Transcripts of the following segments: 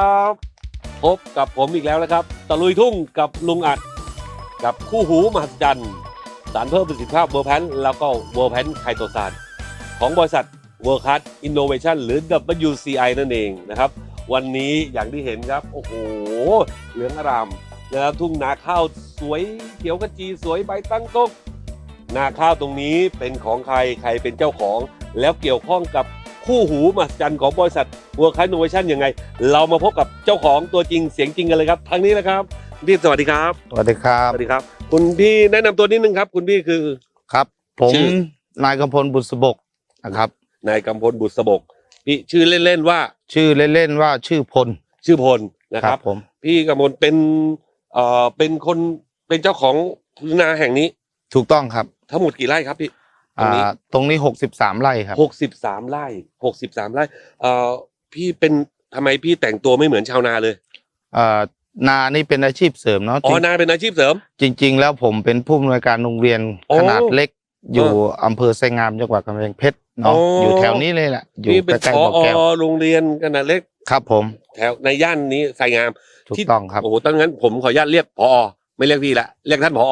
ครับพบกับผมอีกแล้วนะครับ ตะลุยทุ่งกับลุงอัด กับคู่หูมหัศจรรย์สารเพิ่มประสิทธิภาพเวอร์แพนแล้วก็เวอร์แพนไคโตซานของบริษัทเวอร์คัสอินโนเวชันหรือ WCI นั่นเองนะครับ วันนี้อย่างที่เห็นครับ โอ้โห เหลืองอารามนะครับทุ่งนาข้าวสวยเขียวขจีสวยใบตั้งต้นนาข้าวตรงนี้เป็นของใครใครเป็นเจ้าของ แล้วเกี่ยวข้องกับ คู่หูมหัศจรรย์ของบริษัท World Class Innovation ยังไง เรามาพบกับเจ้าของตัวจริงเสียงจริงกันเลยครับทางนี้นะครับพี่สวัสดีครับ สวัสดีครัสบวัสดีครับ คุณพี่แนะนำตัวนิดนึงครับ คุณพี่คือ ครับ ผมชื่อ นายกำพลบุษบกนะครับ นายกำพลบุษบก พี่ชื่อเล่นๆว่าชื่อเล่นๆว่าชื่อพลชื่อพลนะครับ ผม พี่กำพลเป็นเอ่อเป็นคนเป็นเจ้าของพื้นนาแห่งนี้ถูกต้องครับทั้งหมดกี่ไร่ครับพี่ ตรงนี้อ่าตรงนี้หกสิบสามไร่ครับ หกสิบสามไร่หกสิบสามไร่เอ่อพี่เป็นทำไมพี่แต่งตัวไม่เหมือนชาวนาเลยอ่านานี่เป็นอาชีพเสริมเนาะอ๋อนาเป็นอาชีพเสริม จริงจริง ๆ แล้วผมเป็นผู้อำนวยการโรงเรียนโอ้ขนาดเล็กอยู่เอออำเภอไซงามจังหวัดกำแพงเพชรเนาะโอ้ อยู่แถวนี้เลยแหละอยู่พี่เป็นใกล้พๆบ่ออแก้วโรงเรียนขนาดเล็ก ครับผมแถวในย่านนี้ไซงาม ถูกที่ ต้องครับ โอ้โหตั้งงั้นผมขออนุญาตเรียกพอ ไม่เรียกพี่ละเรียกท่านพอ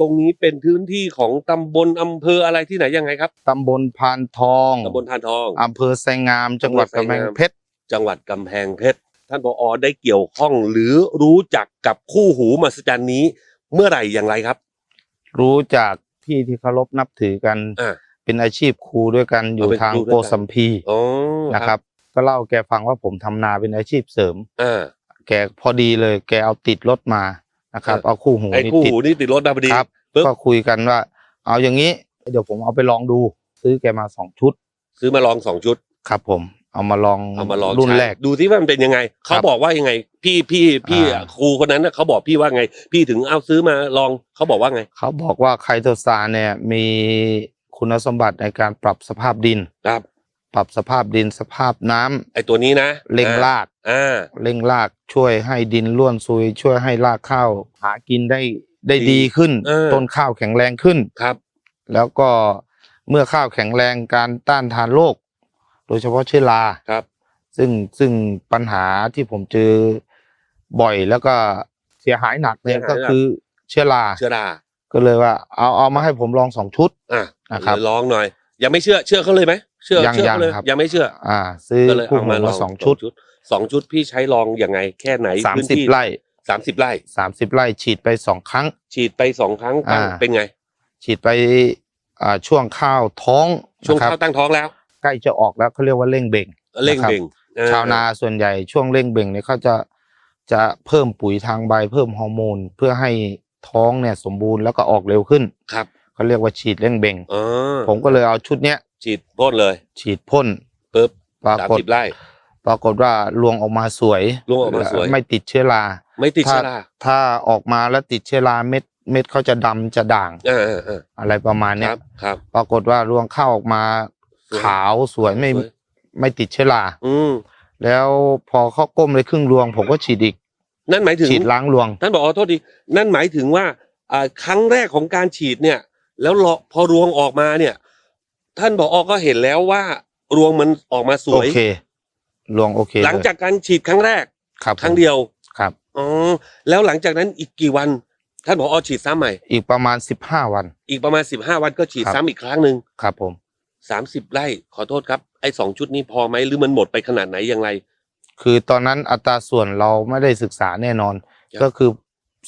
ตรงนี้เป็นพื้นที่ของตำบลอำเภออะไรที่ไหนยังไงครับตำบลพานทองตำบลทานทอง อำเภอไซงาม จังหวัดกำแพงเพชร จังหวัดกำแพงเพชร ท่านพอได้เกี่ยวข้องหรือรู้จักกับคู่หูมหัศจรรย์นี้ เมื่อไหร่อย่างไรครับ รู้จากพี่ที่เคารพนับถือกัน อ่า เป็นอาชีพครูด้วยกันอยู่เป็นทางครูด้วยกัน โกสัมพีอ๋อนะครับ ก็เล่าแกฟังว่าผมทำนาเป็นอาชีพเสริม อ่าแกพอดีเลย แกเอาติดรถมา นะครับเออเอาคู่หูไอ้นี่คู่ติดหูนี่ติดรถมาพอดี ครับปึ๊บ ก็คุยกันว่า เอาอย่างนี้ เดี๋ยวผมเอาไปลองดู ซื้อแกมาสองชุดซื้อมาลองสองชุดครับผม เอามาลองเอามาลองรุ่นใช้แรก ดูที่ว่ามันเป็นยังไงครัเขาบบอกว่ายังไง พี่พี่พี่อ่า ครูคนนั้นน่ะเขาบอกพี่ว่าไง พี่ถึงเอาซื้อมาลองเขาบอกว่าไง เขาบอกว่าไคโตซานเนี่ยมีคุณสมบัติในการปรับสภาพดิน ครับ ปรับสภาพดินสภาพน้ำไอ้ตัวนี้นะเร่งรากอ่า เร่งรากช่วยให้ดินร่วนซุย ช่วยให้รากข้าวหากินได้ได้ดีดีขึ้น เออ ต้นข้าวแข็งแรงขึ้น ครับ แล้วก็เมื่อข้าวแข็งแรงการต้านทานโรคโดยเฉพาะเชื้อรา ครับ ซึ่งซึ่งปัญหาที่ผมเจอบ่อยแล้วก็เสียหายหนักเนี่ยก็คือเชื้อราเชื่อราก็เลยว่า เอาเอามาให้ผมลองสองชุด อะนะครับ เดี๋ยวลองหน่อย ยังไม่เชื่อเชื่อเขาเลยไหม เชื่อยังเชื่อเขาเลยยังครับ ยังไม่เชื่ออ่า ซื้อก็เลยคู่เอาหูมาลมาองสองชุดสองชุดพี่ใช้ลองยังไง แค่ไหนสามพื้นสิบที่ไร่สามสิบไร่ สามสิบไร่ฉีดไปสองครั้ง ฉีดไปสองครั้งตั้งอ่า เป็นไง ฉีดไปอ่าช่วงข้าวท้องช่วงนะครับข้าวตั้งท้องแล้วใกล้จะออกแล้วเขาเรียกว่าเร่งเบ่ง เร่งนะครับเบ่งเออชาวนาส่วนใหญ่ช่วงเร่งเบ่งเนี่ยเขาจะจะเพิ่มปุ๋ยทางใบเพิ่มฮอร์โมน เพื่อให้ท้องเนี่ยสมบูรณ์แล้วก็ออกเร็วขึ้นครับเขาเรียกว่าฉีดเร่งเบ่งอ๋อผมก็เลยเอาชุดเนี้ย ฉีดพ่นเลยฉีดพ่นปึ๊บปราสามกฏสิบไร่ ปรากฏว่ารวงออกมาสวยรวงออกมาสวย ไม่ติดเชื้อราไม่ติดถ้าเชื้อราถ้าออกมาแล้วติดเชื้อราเม็ดเม็ดเขาจะดำจะด่างเออเออเอออะไรประมาณคเนี้รัยบครับ ปรากฏว่ารวงข้าวออกมาสวยขาวสวยไม่สวย ไม่ติดเชื้อราอืมแล้วพอเขาก้มเลยครึ่งรวง ผมก็ฉีดอีกนั่นหมายถึงฉีดล้างรวง ท่านบอกอ๋อโทษดีนั่นหมายถึงว่าอ่าครั้งแรกของการฉีดเนี่ย แล้วรอพอรวงออกมาเนี่ย ท่านบอกอก็เห็นแล้วว่ารวงมันออกมาสโอวย เครวงโอเคหลังจากการฉีดครั้งแรก ครับครั้งเดียวครับ อ๋อแล้วหลังจากนั้นอีกกี่วัน ท่านบอกอฉีดซ้ำใหม่ อีกประมาณสิบห้าวัน อีกประมาณสิบห้าวันก็ฉีดครับ ซ้ำอีกครั้งหนึ่งครับผม สามสิบไร่ขอโทษครับไอ้สองชุดนี้พอไหมหรือมันหมดไปขนาดไหนอย่างไร คือตอนนั้นอัตราส่วนเราไม่ได้ศึกษาแน่นอน ครับ ก็คือ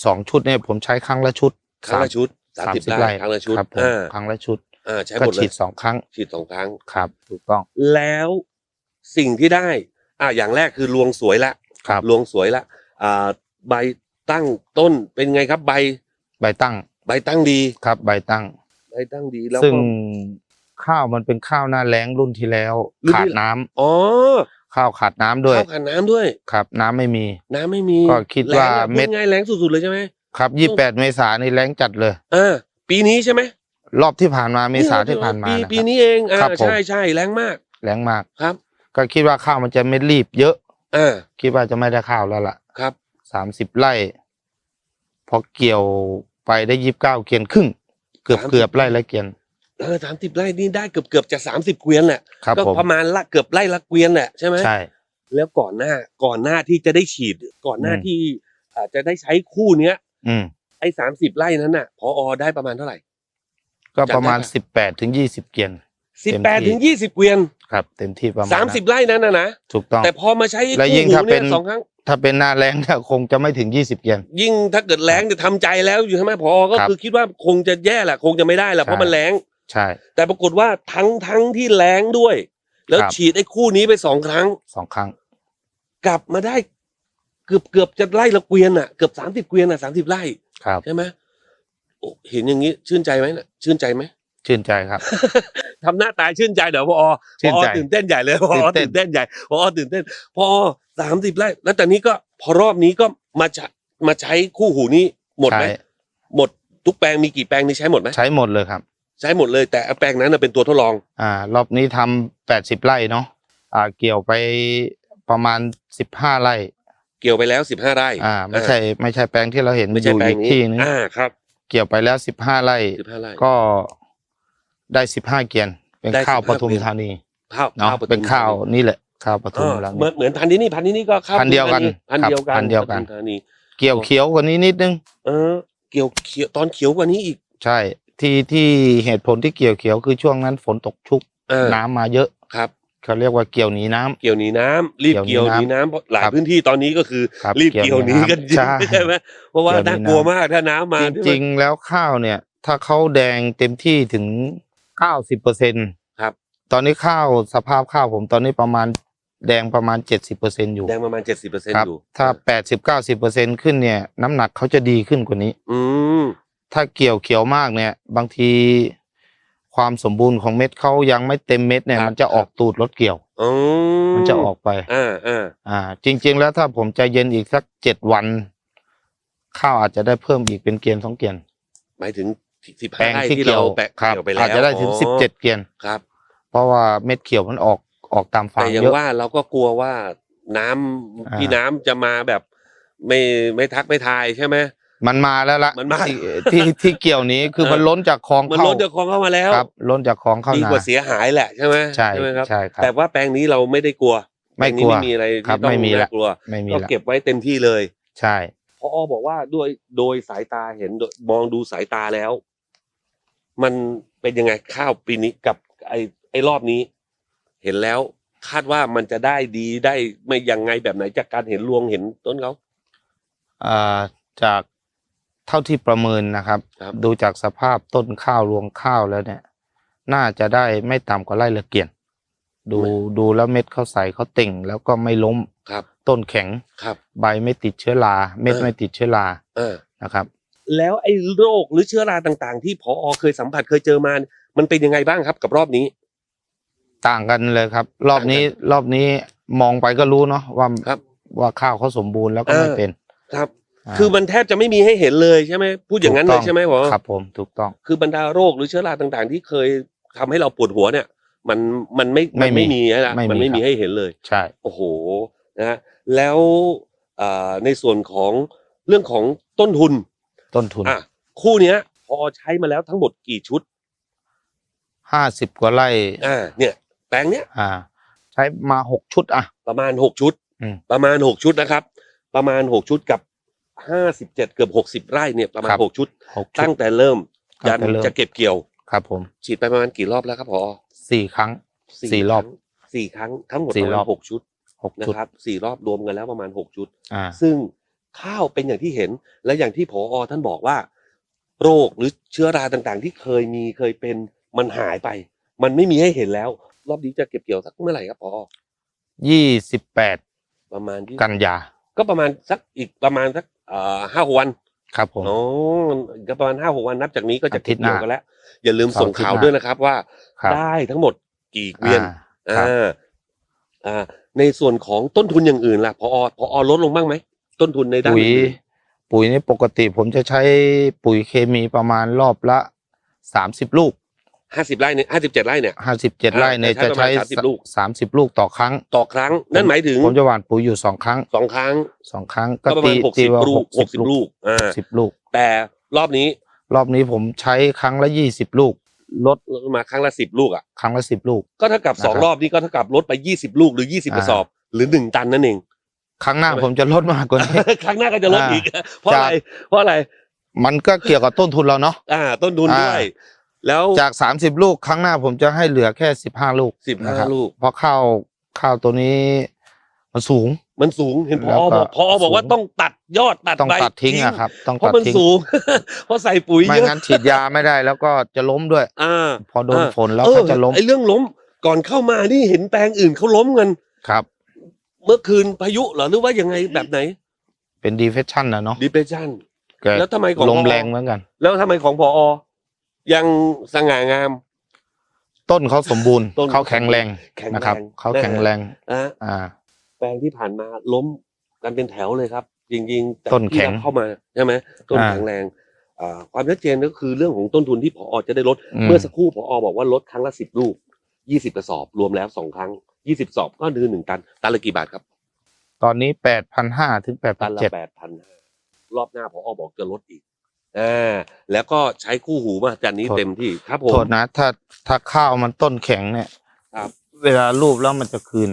สองชุดเนี่ยผมใช้ครั้งละชุดครั้งละชุดสามสิบไร่ครั้งละชุดครับผมอ่าครั้งละชุด อ่าใช้ก็หมดเลฉียดสองครั้งฉีดสองครั้ง ครับ ถูกต้องแล้วสิ่งที่ได้ อ่าอย่างแรกคือรวงสวยละครับรวงสวยละอ่าใบตั้งต้นเป็นไงครับใบใบตั้งใบตั้งดีครับใบตั้ง ใบตั้งดีแล้วซึ่งก็ ข้าวมันเป็นข้าวหน้าแล้งรุ่นที่แล้ว รุ่นที่ขาดน้ำอ๋อข้าวขาดน้ำด้วยข้าวขันน้ำด้วย ครับ น้ำไม่มี น้ำไม่มีก็คิดว่าแรงอะเม็ด พูง่ายแรงสุดๆเลยใช่ไหมครับยี่แปดเมษายนนี่แล้งจัดเลย อ่าปีนี้ใช่ไหม รอบที่ผ่านมาเมษาที่ผ่านมาปีนะปีครับนี้เองอ่าครับผมใช่ใช่แรงมากแล้งมากครับ ก็คิดว่าข้าวมันจะไม่รีบเยอะอ่าคิดว่าจะไม่ได้ข้าวแล้วล่ะครับสามสิบไร่พอเกี่ยวไปได้ยี่สิบเก้าเกียนครึ่ง เกือบเกือบไร่ละเกียนเออสามสิบไร่นี่ได้เกือบเกือบจะสามสิบเกวียนแหละครับก็ผมประมาณละเกือบไร่ละเกวียนแหละใช่ไหมใช่แล้วก่อนหน้าก่อนหน้าที่จะได้ฉีด ก่อนหน้าอืมที่อาจจะได้ใช้คู่เนี้ย อืมไอ้สามสิบไร่นั้นน่ะพอได้ประมาณเท่าไหร่ ก็ประมาณจำได้ปะสิบแปดถึงยี่สิบเกียน สิบเต็มแปดที่ ถึงยี่สิบเกวียนครับ เต็มที่ประมาณสามสิบไร่นั้นนะนะถูกต้อง แต่พอมาใช้และยิ่งคู่หูถ้าเป็เนี่ยนสองครั้ง ถ้าเป็นหน้าแรงเนี่ยคงจะไม่ถึงยี่สิบเกียน ยิ่งถ้าเกิดแรงจะทำใจแล้วอยู่ใช่ไหมพอก็ครับคือคิดว่าคงจะแย่แหละคงจะไม่ได้แหละใช่ เพราะมันแรงใช่ แต่ปรากฏว่าทั้งทั้งที่แรงด้วย แล้วครับ ฉีดไอ้คู่นี้ไปสองครั้ง สองครั้ง กลับมาได้ เกือบเกือบจะไล่ละเกวียนอะเกือบสามสิบเกวียนอะสามสิบไร่ครับ ใช่ไหมโอ้ เห็นอย่างนี้ชื่นใจไหมน่ะชื่นใจไหมชื่นใจครับ ทำหน้าตาชื่นใจเดี๋ยวพอชื่พนอใจตื่นเต้นใหญ่เลยพอตื่นเต้นตื่นเต้นใหญ่พอตื่นเต้นพอสามสิบไร่แล้วแต่นี้ก็พอรอบนี้ก็มาใช้มาใช้คู่หูนี้หมดไหมใช้หมดทุกแปลงมีกี่แปลงนี่ใช้หมดไหมใช้หมดเลยครับ ใช้หมดเลยแต่แปลงนั้นนะเป็นตัวทดลอง อ่ารอบนี้ทำแปดสิบไร่เนาะอ่าเกี่ยวไปประมาณสิบห้าไร่ เกี่ยวไปแล้วสิบห้าไร่ อ่า ไม่ใช่ไม่ใช่แปลงที่เราเห็นไม่อใช่ยู่แปลอีงกนี้ที่นึงอ่าครับ เกี่ยวไปแล้วสิบห้าไร่ สิบห้าไร่ ก็ได้สิบห้าเกียน เป็นได้ข้าว15 ปทุมเกวียนธานีข้าวเนาะข้าวปทุมเป็นข้าวธนีนี่แหละ ข้าวปทุมอ่าแล้วเหมือนเหมือนพันธุ์ที่นี่พันธุ์ที่นี่ก็ข้าวพันธุ์เดียวกันพันธุ์เดียวกันครับพันธุ์เดียวกัน ปทุมธานีเกี่ยวเขียวกว่านี้นิดนึง เออ เกี่ยวเขียวตอนเขียวกว่านี้อีกใช่ที่ที่เหตุผลที่เกี่ยวเขียวคือช่วงนั้นฝนตกชุก เออน้ำมาเยอะ ครับ เขาเรียกว่าเกี่ยวหนีน้ำ เกี่ยวหนีน้ำรีบเกี่เกี่ยยววหหนีนีน้ำน้ำเพราะหลายครับพื้นที่ตอนนี้ก็คือครับรีบเกี่ยวหนีกันจริงใช่ใช่ไหมเพราะว่าเกี่ยวหนีน่ากลัวน้ำ มากถ้าน้ำมาจริงๆแล้วข้าวเนี่ย ถ้าเขาแดงเต็มที่ถึงเก้าสิบเปอร์เซ็นครับ ตอนนี้ข้าวสภาพข้าวผมตอนนี้ประมาณแดงประมาณเจ็ดสิบเปอร์เซ็นอยู่แดงประมาณเจ็ดสิบเปอร์เซ็นครับ อยู่ถ้าแปดสิบเก้าสิบเปอร์เซ็นขึ้นเนี่ย น้ำหนักเขาจะดีขึ้นกว่านี้ อืมถ้าเกี่ยวเขียวมากเนี่ย บางที ความสมบูรณ์ของเม็ดเขายังไม่เต็มเม็ดเนี่ย มันจะออกตูดรถเกี่ยวอืมมันจะออกไปอ่าอ่าอ่า จริง ๆ แล้วถ้าผมใจเย็นอีกสักเจ็ดวัน ข้าวอาจจะได้เพิ่มอีกเป็นเกียนสองเกียนหมายถึงสิบแปลห้างไร่ที่ที่เกี่เรายวแปะครับเกี่ยวไปแล้วอาจจะได้ถึงสิบเจ็ดเกียนครับ เพราะว่าเม็ดเขียวมันออกออกตามฟาแต่งยังเยอะว่าเราก็กลัวว่าน้ำอ่าพี่น้ำจะมาแบบ ไม่ไม่ทักไม่ทายใช่ไหม มันมาแล้วละมันมา ที่ที่ที่เกี่ยวนี้คือเออมันล้นจากคลองมันเข้าล้นจากคลองเข้ามาแล้วครับ ล้นจากคลองเข้าดีนากว่าเสียหายแหละใช่ไหมใช่ไหมครับ ใช่ครับ แต่ว่าแปลงนี้เราไม่ได้กลัวไม่แปลงนี้กลัวไม่มีอะไรครับที่ต้องไม่มีละ น่ากลัวไม่มีก็ละเก็บไว้เต็มที่เลยใช่ พอบอกว่าด้วยโดยสายตาเห็นโดยมองดูสายตาแล้ว มันเป็นยังไงข้าวปีนี้กับ ไอ้ไอ้รอบนี้ เห็นแล้ว คาดว่ามันจะได้ดีได้ไม่ยังไงแบบไหนจากการเห็นรวงเห็นต้นเขาอ่าจาก เท่าที่ประเมินนะครับ ครับ ดูจากสภาพต้นข้าวรวงข้าวแล้วเนี่ย น่าจะได้ไม่ต่ำกว่าไร่ละเกียนดูดูแล้วเม็ดเขาใสเขาเต่ง แล้วก็ไม่ล้มครับ ต้นแข็ง ครับ ใบไม่ติดเชื้อราเม็ดเออ ไม่ติดเชื้อราเออ นะครับ แล้วไอ้โรคหรือเชื้อราต่างๆ ที่พอเคยสัมผัสเคยเจอมา มันเป็นยังไงบ้างครับกับรอบนี้ ต่างกันเลยครับ รอบนี้ต่างกัรอบนี้มองไปก็รู้เนาะว่าครับว่าข้าวเขาสมบูรณ์แล้วก็เออไม่เป็น ครับา คือมันแทบจะไม่มีให้เห็นเลยใช่ไหมพูดอย่างนั้นเลถูยกต้ใช่ไหมหมอครับ ผมถูกต้อง คือบรรดาโรคหรือเชื้อราต่างๆ ที่เคยทำให้เราปวดหัวเนี่ย มันมันไม่ไม่นมีไม่มีนะไม่มีมันไม่มีครับให้เห็นเลย ใช่ โอ้โหนะฮะแล้วอ่าในส่วนของเรื่องของต้นทุน ต้นทุนอะคู่เนี้ย พอใช้มาแล้วทั้งหมดกี่ชุดห้าสิบกว่าไร่อ่าเนี่ย แปลงเนี้ยอ่า ใช้มาหกชุด อะ ประมาณหกชุดอืมประมาณหกชุดนะครับ ประมาณหกชุดกับ ห้าสิบเจ็ดเกือบหกสิบไร่เนี่ยประมาณครับหกชุด หกชุดตั้งแต่เริ่มตั้ยังนแต่เริ่ม จะเก็บเกี่ยว ครับผมฉีดไปประมาณกี่รอบแล้วครับพอสี่ครั้ง สี่รอบคงสี่ครั้งทั้งหมดสี่ประรมาอณบหกชุดหกนะชุด ครับสี่รอบรวมกันแล้วประมาณหกชุด อ่า ซึ่งข้าวเป็นอย่างที่เห็นและอย่างที่ผอท่านบอกว่า โรคหรือเชื้อราต่างๆ ที่เคยมีเคยเป็นมันหายไป มันไม่มีให้เห็นแล้ว รอบนี้จะเก็บเกี่ยวสักเมื่อไหร่ครับผอยี่สิบแปดประมาณที่กันยา ก็ประมาณสักอีกประมาณสักเอ่อ ห้าหกวันครับผมอ๋อก็ประมาณห้าหกวันนับจากนี้ก็จะเก็บอาทิตย์หน้าเกี่ยวกันแล้ว อย่าลืมส่งข่าวเสาร์อาทิตย์หน้าด้วยนะครับว่าครับได้ทั้งหมดกี่เกวียนอ่าครับอ่าอ่า ในส่วนของต้นทุนอย่างอื่นล่ะพอพอลดลงบ้างไหมต้นทุนในด้านปุ๋ยอื่นปุ๋ยนี่ปกติผมจะใช้ปุ๋ยเคมีประมาณรอบละสามสิบลูก ห้าสิบไร่เนี่ยห้าสิบเจ็ดไร่เนี่ย ห้าสิบเจ็ดอ่าไร่เนี่ยแต่จะใช้ใช้ประมาณ30ลูก สามสิบลูกต่อครั้ง ต่อครั้ง นั่นหมายถึงผมจะหว่านปุ๋ยอยู่สองครั้งสองครั้งสองครั้งก็ประมาณหกตีสิบว่าลูกหกสิบลูกอ่าสิบลูก แต่รอบนี้รอบนี้ผมใช้ครั้งละยี่สิบลูก ลดลดมาครั้งละสิบลูกอะครั้งละสิบลูก ก็เท่ากับสองนะครับรอบนี้ก็เท่ากับลดไปยี่สิบลูกหรือยี่สิบกระสอบ หรือหนึ่งตันนั่นเอง ครั้งหน้าใช่ไหม ผมจะลดมากกว่านี้ ครั้งหน้าก็จะลดอ่าอีก เพราะอะไรเพราะอะไรมันก็เกี่ยวกับต้นทุนเราเนาะ อ่า ต้นทุนอ่า ด้วย แล้วจากสามสิบลูกครั้งหน้าผมจะให้เหลือแค่สิบห้าลูกสิบนะห้าครับลูก เพราะข้าวข้าวตัวนี้มันสูง มันสูงเห็นพแล้อวก็บอกพอบอกว่าสูง ต้องตัดยอดตัดต้องใบตัดทิ้งอะครับต้องเพตัราะดมันทิ้ง สูง เพราะใส่ปุ๋ยไม่เยอะงั้นฉีดยาไม่ได้แล้วก็จะล้มด้วย อ่าพอโดนอ่าฝนแล้วเอก็อจะล้มไอ้เรื่องล้มก่อนเข้ามานี่เห็นแปลงอื่นเขาล้มกันครับ เมื่อคืนพายุเหรอหรือว่ายังไงแบบไหนเป็นดีเฟชชั่นนะเนาะ depression แกแล้วทำไมของลมพอ แรงเหมือนกัน แล้วทำไมของพอ ยังสง่างาม ต้นเขาสมบูรณ์ต้นเขาแข็งแรงแข็งนะครับแรงเขาแข็งแรงนะอ่า แปลงที่ผ่านมาล้มกันเป็นแถวเลยครับ จริงๆจากต้นแข็งที่เราเข้ามาใช่ไหมต้นอ่า แข็งแรงอ่าความชัดเจนก็คือเรื่องของต้นทุนที่พอจะได้ลดอืมเมื่อสักครู่พอบอกว่าลดครั้งละสิบลูกยี่สิบกระสอบรวมแล้วสองครั้งยี่สิบสอบก็คือหนึ่งตันตันละกี่บาทครับ ตอนนี้แปดพันห้าถึงแปดพัตันนละเจ็ด แปดพันห้ารอบหน้าพอบอกจะลดอีก อ่าแล้วก็ใช้คู่หูมาจันนี้เต็มที่ครับผม โทษนะ ถ้าถ้าข้าวมันต้นแข็งเนี่ยครับ เวลารูปแล้วมันจะคืน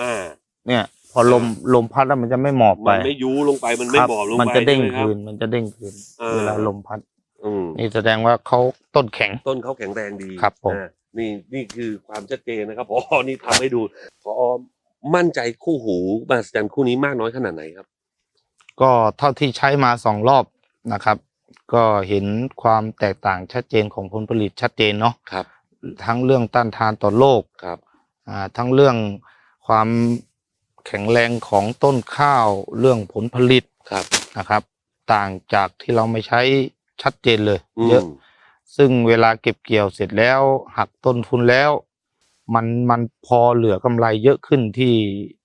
อ่า เนี่ย พอลมลมพัดแล้วมันจะไม่หมอบไปมันไม่ยูลงไปมันไม่ครับบอบลงไปมันจะเด้งใช่ไหมครับ คืน มันจะเด้งคืน อ่า เวลาลมพัด อืมนี่แสดงว่าเขาต้นแข็ง ต้นเขาแข็งแรงดีครับผม อ่านี่นี่คือความชัดเจนนะครับพอนี่ทำให้ดูพอมั่นใจคู่หูมาสจันคู่นี้มากน้อยขนาดไหนครับ ก็เท่าที่ใช้มาสองรอบนะครับ ก็เห็นความแตกต่างชัดเจนของผลผลิตชัดเจนเนาะครับ ทั้งเรื่องต้านทานต่อโรคครับอ่าทั้งเรื่องความแข็งแรงของต้นข้าวเรื่องผลผลิตครับนะครับ ต่างจากที่เราไม่ใช้ชัดเจนเลยมเยอะ ซึ่งเวลาเก็บเกี่ยวเสร็จแล้วหักต้นทุนแล้ว มันมันพอเหลือกำไรเยอะขึ้นที่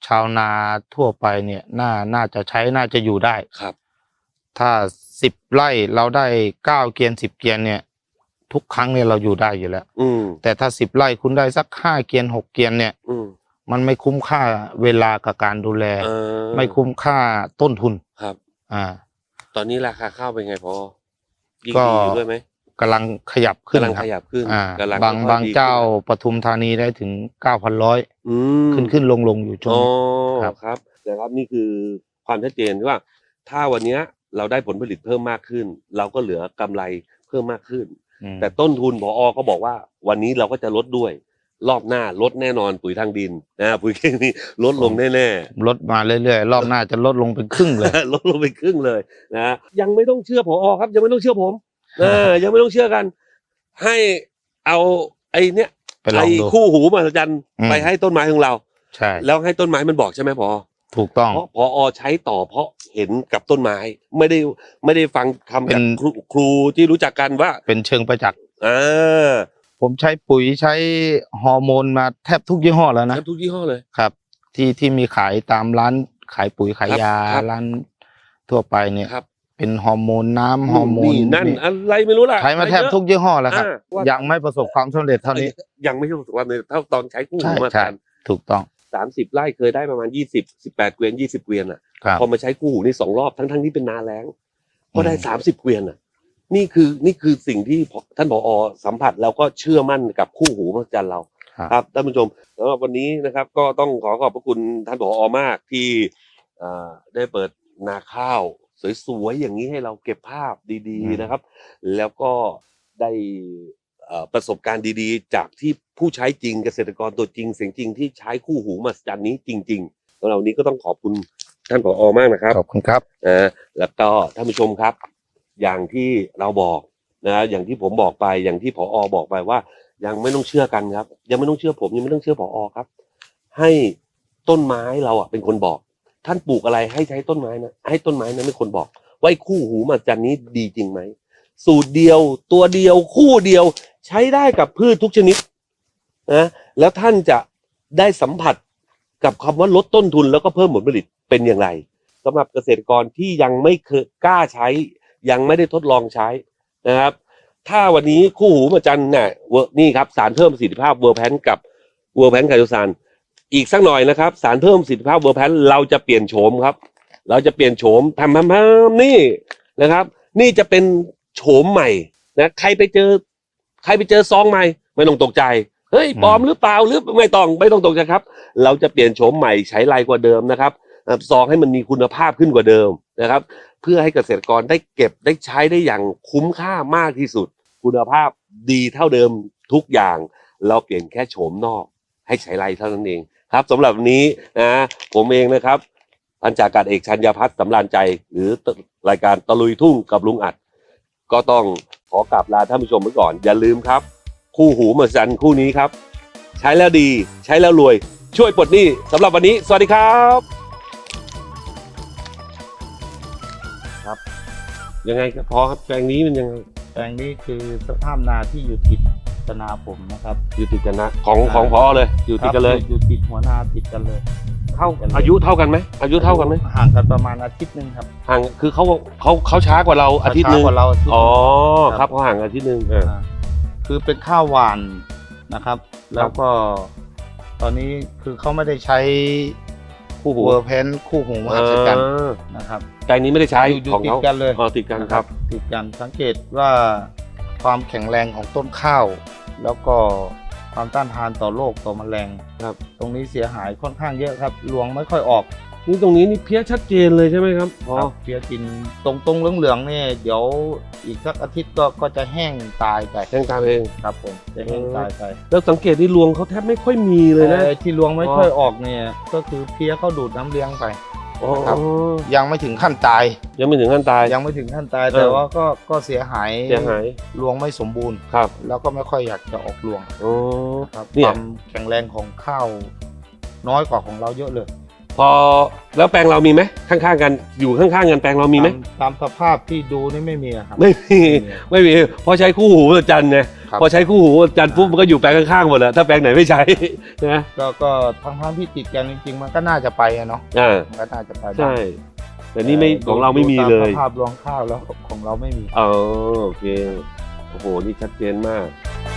ชาวนาทั่วไปเนี่ย น่าน่าจะใช้น่าจะอยู่ได้ครับ ถ้า สิบไร่เราได้เก้าเกียนสิบเกียนเนี่ย ทุกครั้งเนี่ยเราอยู่ได้อยู่แล้วอืมแต่ถ้าสิบไร่คุณได้สักห้าเกียนหกเกียนเนี่ย อืมมันไม่คุ้มค่าเวลากับการดูแล เออไม่คุ้มค่าต้นทุน ครับ อ่า ตอนนี้ราคาข้าวเป็นไงพอยิ่งก็ ดีอยู่ด้วยไหมกำลังขยับขึ้นกำลังครัขบยับขึ้นอ่ากำลังบางค่อยๆบางดีขึ้นเจ้าปทุมธานีได้ถึงเก้าพันร้อยอืม ขึ้นขึ้นลงลงอยู่ช่วงอ๋อนี้ครับ ครับนะครับนี่คือความชัดเจนว่า ถ้าวันเนี้ย เราได้ผลผลิตเพิ่มมากขึ้น เราก็เหลือกำไรเพิ่มมากขึ้นอืมแต่ต้นทุนพอก็บอกว่า วันนี้เราก็จะลดด้วย รอบหน้าลดแน่นอนปุ๋ยทางดินนะปุ๋ยเคมีลดลงแน่ลดมาเรื่อยๆรอบหน้าจะลดลงเป็นครึ่งเลยๆลดลงไปครึ่งเลยนะยังไม่ต้องเชื่อพอครับ ยังไม่ต้องเชื่อผมนะยังไม่ต้องเชื่อกัน ให้เอาไอ้เนี้ยไปลองไอ้ดูคู่หูมหัศจรรย์อืมไปให้ต้นไม้ของเราใช่แล้วให้ต้นไม้มันบอกใช่ไหมพอ ถูกต้องเพราะพอใช้ต่อเพราะเห็นกับต้นไม้ ไม่ได้ไม่ได้ฟังคำเป็จากนครูครูที่รู้จักกันว่าเป็นเชิงประจักษ์อ่าผมใช้ปุ๋ยใช้ฮอร์โมนมาแทบทุกยี่ห้อแล้วนะแทบทุกยี่ห้อเลยครับ ที่ที่มีขายตามร้านขายปุ๋ยขายครับยาครับร้านทั่วไปเนี่ยครับเป็นฮอร์โมนน้ำฮอร์โมนนั่นอะไรไม่รู้ล่ะใช้มาแทบทุกยี่ห้อแล้วครับอ่าว่ายังไม่ประสบความสำเร็จเท่านี้ ยังไม่รู้สึกว่าเท่าตอนใช้คู่ใช่หูมาใช่กันถูกต้อง สามสิบไร่เคยได้ประมาณยี่สิบสิบแปดเกวียนยี่สิบเกวียนอะครับพอมาใช้คู่หูนี่สองรอบทั้งทั้งๆที่เป็นนาแล้งก็ได้อืมสามสิบเกวียนอะ นี่คือนี่คือสิ่งที่พอท่านผอสัมผัสแล้วก็เชื่อมั่นกับคู่หูมหัศจรรย์เราครับครับท่านผู้ชมสำหรับวันนี้นะครับ ก็ต้องขอขอบพระคุณท่านผอมากที่เอ่อได้เปิดนาข้าวสวยๆอย่างนี้ให้เราเก็บภาพดีอืมๆนะครับ แล้วก็ได้เอ่อ ประสบการณ์ดีๆ จากที่ผู้ใช้จริงเกษตรกรตัวจริงเสียงจริงที่ใช้คู่หูมหัศจรรย์นี้จริงๆสำหรับวันนี้ก็ต้องขอบคุณท่านผอมากนะครับขอบคุณครับนะแล้วก็ท่านผู้ชมครับ อย่างที่เราบอกนะอย่างที่ผมบอกไปอย่างที่ผอบอกไปว่า ยังไม่ต้องเชื่อกันครับ ยังไม่ต้องเชื่อผมยังไม่ต้องเชื่อผอครับ ให้ต้นไม้เราอะเป็นคนบอก ท่านปลูกอะไรให้ใช้ต้นไม้นะให้ต้นไม้นั้นเป็นคนบอกว่าไอ้คู่หูมหัศจรรย์นี้ดีจริงไหม สูตรเดียว ตัวเดียวคู่เดียว ใช้ได้กับพืชทุกชนิดนะแล้วท่านจะได้สัมผัสกับคำว่าลดต้นทุนแล้วก็เพิ่มผลผลิตเป็นอย่างไรสำหรับเกษตรกรที่ยังไม่เคยกล้าใช้ ยังไม่ได้ทดลองใช้นะครับ ถ้าวันนี้คู่หูมาจันเนี่ยเวอร์นี่ครับสารเพิ่มประสิทธิภาพเวอร์แพนกับเวอร์แพนไคโตซานอีกสักหน่อยนะครับ สารเพิ่มประสิทธิภาพเวอร์แพนเราจะเปลี่ยนโฉมครับ เราจะเปลี่ยนโฉมทำทำทำนี่นะครับ นี่จะเป็น โฉมใหม่นะใครไปเจอ ใครไปเจอซองใหม่ ไม่ต้องตกใจเฮ้ยปลอมหรือเปล่าหรือไม่ต้องไม่ต้องตกใจครับ เราจะเปลี่ยนโฉมใหม่ใช้ไรกว่าเดิมนะครับอ่าซองให้มันมีคุณภาพขึ้นกว่าเดิมนะครับ เพื่อให้เกษตรกรได้เก็บได้ใช้ได้อย่างคุ้มค่ามากที่สุด คุณภาพดีเท่าเดิมทุกอย่าง เราเปลี่ยนแค่โฉมนอก ให้ใช้ไรเท่านั้นเองครับสำหรับวันนี้นะผมเองนะครับพันจาการเอกชัญญาพัฒน์สำราญใจ หรือรายการตะลุยทุ่งกับลุงอัด ก็ต้องขอกลับลาท่านผู้ชมไปก่อน อย่าลืมครับ คู่หูมหัศจรรย์คู่นี้ครับ ใช้แล้วดีใช้แล้วรวย ช่วยปลดหนี้สำหรับวันนี้ สวัสดีครับครับ ยังไงครับพอครับแปลงนี้มันยังไงแปลงนี้คือสภาพนาที่อยู่ติดกับนาผมนะครับอยู่ติดกันนะของของพอเลย อยู่ติดกันเลย ครับอยู่ติดหัวนาติดกันเลย เท่าอายุเท่ากันไหมอายุเท่ากันไหมห่างกันประมาณอาทิตย์หนึงครับห่างคือเขาเขาเขาช้ากว่าเราอาทิตย์หนึงช้กว่าเราอาทิตย์หอ๋อนึ่งครับเขาห่างอาทิตย์หนึงอ่า อ่าคือเป็นข้าวหวานนะครับ แล้วก็ตอนนี้คือเขาไม่ได้ใช้คู่หู เวอร์เพนคู่หูมหัศจรรย์อ่านะครับแปลงนี้ไม่ได้ใช้อยู่ของติดเขากันเลยอ๋อติดกันครับ ติดกันสังเกตว่าความแข็งแรงของต้นข้าว แล้วก็ ความต้านทานต่อโรคต่อแมลงครับ ตรงนี้เสียหายค่อนข้างเยอะครับรวงไม่ค่อยออกนี่ตรงนี้นี่เพี้ยชัดเจนเลยใช่ไหมครับพอครับเพี้ยกินตรงตรงๆเหลืองๆเนี่ยเดี๋ยวอีกสักอาทิตย์ก็ก็จะแห้งตายไปแจ้งตามเอง ครับผมจะแห้งตายไปแล้วสังเกตที่รวงเขาแทบไม่ค่อยมีเลยนะอ่อที่รวงไม่ค่อยออกเนี่ยก็คือเพี้ยเขาดูดน้ำเลี้ยงไป อ๋อครับ ยังไม่ถึงขั้นตาย ยังไม่ถึงขั้นตาย ยังไม่ถึงขั้นตายเออแต่ว่าก็ก็เสียหายเสียหายรวงไม่สมบูรณ์ ครับแล้วก็ไม่ค่อยอยากจะออกรวงโอ้ ครับเนี่คววามแข็งแรงของข้าว น้อยกว่าของเราเยอะเลย พอแล้วแปลงเรามีไหมข้างๆกันอยู่ข้างๆกันแปลงเรามีไหมตตามสภาพที่ดูนี่ไม่มีอะครับ ไม่มีไม่มีไม่มีเพอใช้คู่หูจันทร์ไงครับ พอใช้คู่หูจันทร์ปุ๊บมันก็อยู่แปลงข้างๆหมดแหละถ้าแปลงไหนไม่ใช้นะก็ก็ทั้งทั้งที่ติดกันจริงๆ มันก็น่าจะไปอะเนาะอ่ามันก็น่าจะไปได้ใช่ แต่นี่ไม่ของเราไม่มีเลยดูตาสภาพรวงข้าวแล้วของเราไม่มี อ๋อโอเค โอ้โห นี่ชัดเจนมาก